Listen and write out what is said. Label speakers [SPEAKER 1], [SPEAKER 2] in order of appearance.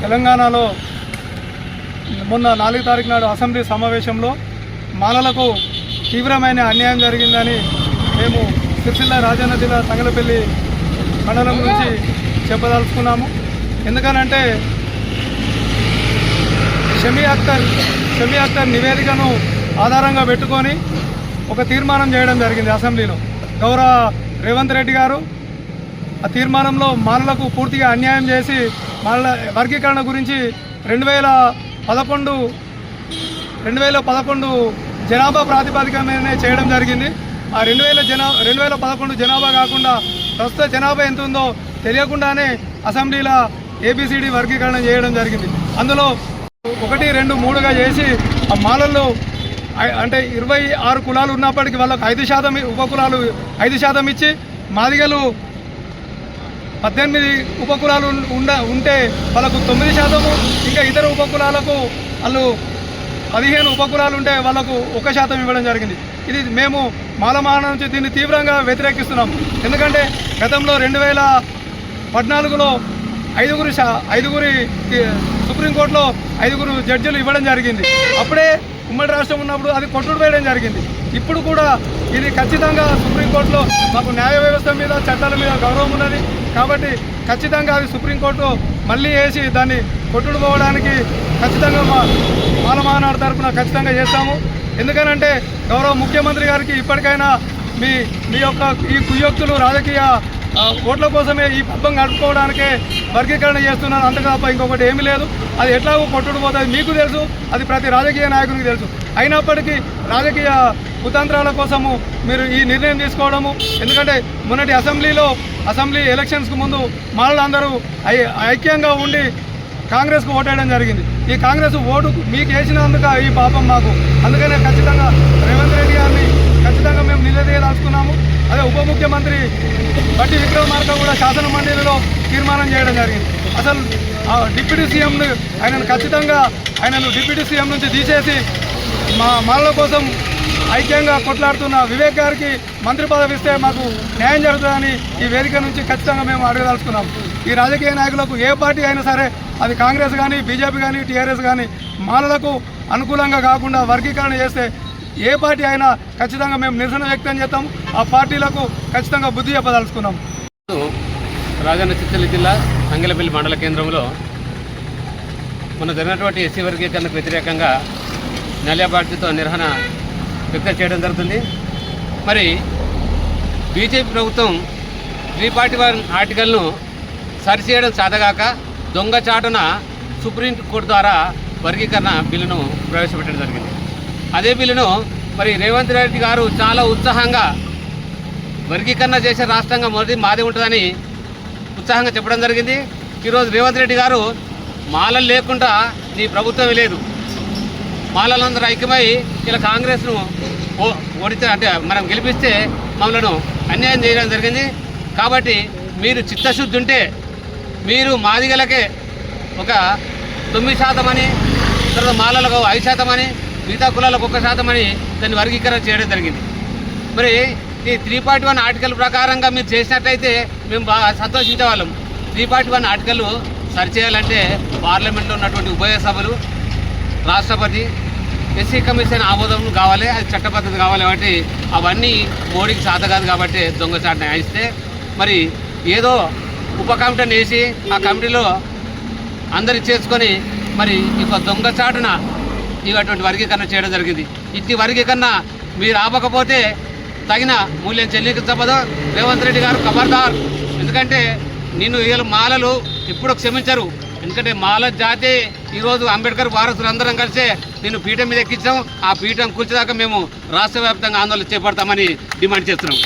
[SPEAKER 1] తెలంగాణలో మొన్న నాలుగు తారీఖు నాడు అసెంబ్లీ సమావేశంలో మాలలకు తీవ్రమైన అన్యాయం జరిగిందని మేము సిరిసిల్ల రాజన్న జిల్లా తంగలపల్లి మండలం నుంచి చెప్పదలుచుకున్నాము. ఎందుకనంటే షమీ అఖ్తర్ షమీ అఖ్తర్ నివేదికను ఆధారంగా పెట్టుకొని ఒక తీర్మానం చేయడం జరిగింది అసెంబ్లీలో. గౌరవ రేవంత్ రెడ్డి గారు ఆ తీర్మానంలో మాలలకు పూర్తిగా అన్యాయం చేసి మాల వర్గీకరణ గురించి రెండు వేల పదకొండు రెండు వేల పదకొండు జనాభా ప్రాతిపదిక మీదనే చేయడం జరిగింది. ఆ రెండు వేల జనా రెండు వేల పదకొండు జనాభా కాకుండా ప్రస్తుత జనాభా ఎంత ఉందో తెలియకుండానే అసెంబ్లీలో ఏబిసిడి వర్గీకరణ చేయడం జరిగింది. అందులో ఒకటి రెండు మూడుగా చేసి ఆ మాలల్లో అంటే ఇరవై ఆరు కులాలు ఉన్నప్పటికీ వాళ్ళకు ఐదు శాతం ఉపకులాలు ఐదు శాతం ఇచ్చి మాదిగలు పద్దెనిమిది ఉపకులాలు ఉండ ఉంటే వాళ్ళకు తొమ్మిది శాతము ఇంకా ఇతర ఉపకులాలకు వాళ్ళు పదిహేను ఉపకులాలు ఉంటే వాళ్ళకు ఒక శాతం ఇవ్వడం జరిగింది. ఇది మేము మాలమాన నుంచి దీన్ని తీవ్రంగా వ్యతిరేకిస్తున్నాం. ఎందుకంటే గతంలో రెండు వేల పద్నాలుగులో ఐదుగురు ఐదుగురి సుప్రీంకోర్టులో ఐదుగురు జడ్జిలు ఇవ్వడం జరిగింది. అప్పుడే ఉమ్మడి రాష్ట్రం ఉన్నప్పుడు అది కొట్టుడు వేయడం జరిగింది. ఇప్పుడు కూడా ఇది ఖచ్చితంగా సుప్రీంకోర్టులో మాకు న్యాయ వ్యవస్థ మీద చట్టాల మీద గౌరవం ఉన్నది. కాబట్టి ఖచ్చితంగా అది సుప్రీంకోర్టు మళ్ళీ వేసి దాన్ని కొట్టుడు పోవడానికి ఖచ్చితంగా మా పాలమహానాడు తరఫున ఖచ్చితంగా చేస్తాము. ఎందుకనంటే గౌరవ ముఖ్యమంత్రి గారికి ఇప్పటికైనా మీ మీ యొక్క ఈ కుయోక్తులు రాజకీయ ఓట్ల కోసమే ఈ పబ్బం గడుపుకోవడానికే వర్గీకరణ చేస్తున్నారు అంతగా తప్ప ఇంకొకటి ఏమీ లేదు. అది ఎట్లాగో కొట్టుడు పోతుంది మీకు తెలుసు. అది ప్రతి రాజకీయ నాయకునికి తెలుసు. అయినప్పటికీ రాజకీయ కుతంత్రాల కోసము మీరు ఈ నిర్ణయం తీసుకోవడము ఎందుకంటే మొన్నటి అసెంబ్లీలో అసెంబ్లీ ఎలక్షన్స్కు ముందు మాలందరూ ఐ ఐక్యంగా ఉండి కాంగ్రెస్కు ఓటేయడం జరిగింది. ఈ కాంగ్రెస్ ఓటు మీకు వేసినందుక ఈ పాపం మాకు. అందుకనే ఖచ్చితంగా రేవంత్ రెడ్డి గారిని ఖచ్చితంగా మేము నిలదీయదలుచుకున్నాము. అదే ఉప ముఖ్యమంత్రి బట్టి విక్రమార్క కూడా శాసన మండలిలో తీర్మానం చేయడం జరిగింది. అసలు ఆ డిప్యూటీ సీఎంను ఆయనను ఖచ్చితంగా ఆయనను డిప్యూటీ సీఎం నుంచి తీసేసి మా మాలల కోసం ఐక్యంగా కొట్లాడుతున్న వివేక్ గారికి మంత్రి పదవి ఇస్తే మాకు న్యాయం జరుగుతుందని ఈ వేదిక నుంచి ఖచ్చితంగా మేము అడగదలుచుకున్నాం. ఈ రాజకీయ నాయకులకు ఏ పార్టీ అయినా సరే అది కాంగ్రెస్ కానీ బీజేపీ కానీ టీఆర్ఎస్ కానీ మాలలకు అనుకూలంగా కాకుండా వర్గీకరణ చేస్తే ఏ పార్టీ అయినా ఖచ్చితంగా మేము నిరసన వ్యక్తం చేస్తాం. ఆ పార్టీలకు ఖచ్చితంగా బుద్ధి చెప్పదలుచుకున్నాం.
[SPEAKER 2] రాజన్న చిత్తూరు జిల్లా అంగలపల్లి మండల కేంద్రంలో మన జరిగినటువంటి ఎస్సీ వర్గీకరణకు వ్యతిరేకంగా నల్యా నిర్వహణ వ్యక్తం చేయడం జరుగుతుంది. మరి బీజేపీ ప్రభుత్వం త్రీ పార్టీ వన్ ఆర్టికల్ను సరిచేయడం సాధగాక దొంగచాటున సుప్రీంకోర్టు ద్వారా వర్గీకరణ బిల్లును ప్రవేశపెట్టడం జరిగింది. అదే బిల్లును మరి రేవంత్ రెడ్డి గారు చాలా ఉత్సాహంగా వర్గీకరణ చేసే రాష్ట్రంగా మొదటి మాది ఉంటుందని ఉత్సాహంగా చెప్పడం జరిగింది. ఈరోజు రేవంత్ రెడ్డి గారు మాలలు లేకుండా నీ ప్రభుత్వమే లేదు. మాలలందరూ ఐక్యమై ఇలా కాంగ్రెస్ను ఓ- ఓడితే అంటే మనం గెలిపిస్తే మమ్మలను అన్యాయం చేయడం జరిగింది. కాబట్టి మీరు చిత్తశుద్ధి ఉంటే మీరు మాదిగలకే ఒక తొమ్మిది శాతం అని తర్వాత మాలలకు ఐదు శాతం అని మిగతా కులాలకు ఒక శాతం అని దాన్ని వర్గీకరణ చేయడం జరిగింది. మరి ఈ త్రీ పార్టీ వన్ ఆర్టికల్ ప్రకారంగా మీరు చేసినట్లయితే మేము బాగా సంతోషించేవాళ్ళం. త్రీ పార్టీ వన్ ఆర్టికల్ సరిచేయాలంటే పార్లమెంట్లో ఉన్నటువంటి ఉభయ సభలు రాష్ట్రపతి ఎస్సీ కమిషన్ ఆమోదం కావాలి అది చట్టబద్ధత కావాలి కాబట్టి అవన్నీ మోడీకి సాధ కాదు కాబట్టి దొంగచాటు న్యాయిస్తే. మరి ఏదో ఉప కమిటీని వేసి ఆ కమిటీలో అందరి చేసుకొని మరి ఇక దొంగచాటున ఇటువంటి వర్గీకరణ చేయడం జరిగింది. ఇట్టి వర్గీకరణ మీరు ఆపకపోతే తగిన మూల్యం చెల్లించబదో రేవంత్ రెడ్డి గారు ఖబర్దార్ ఎందుకంటే నిన్ను వీళ్ళు మాలలు ఎప్పుడు క్షమించరు. ఎందుకంటే మాల జాతి ఈరోజు అంబేద్కర్ వారసులు అందరం కలిసే నేను పీఠం మీద ఎక్కించాం. ఆ పీఠం కూర్చేదాకా మేము రాష్ట్ర వ్యాప్తంగా ఆందోళన చేపడతామని డిమాండ్ చేస్తున్నాం.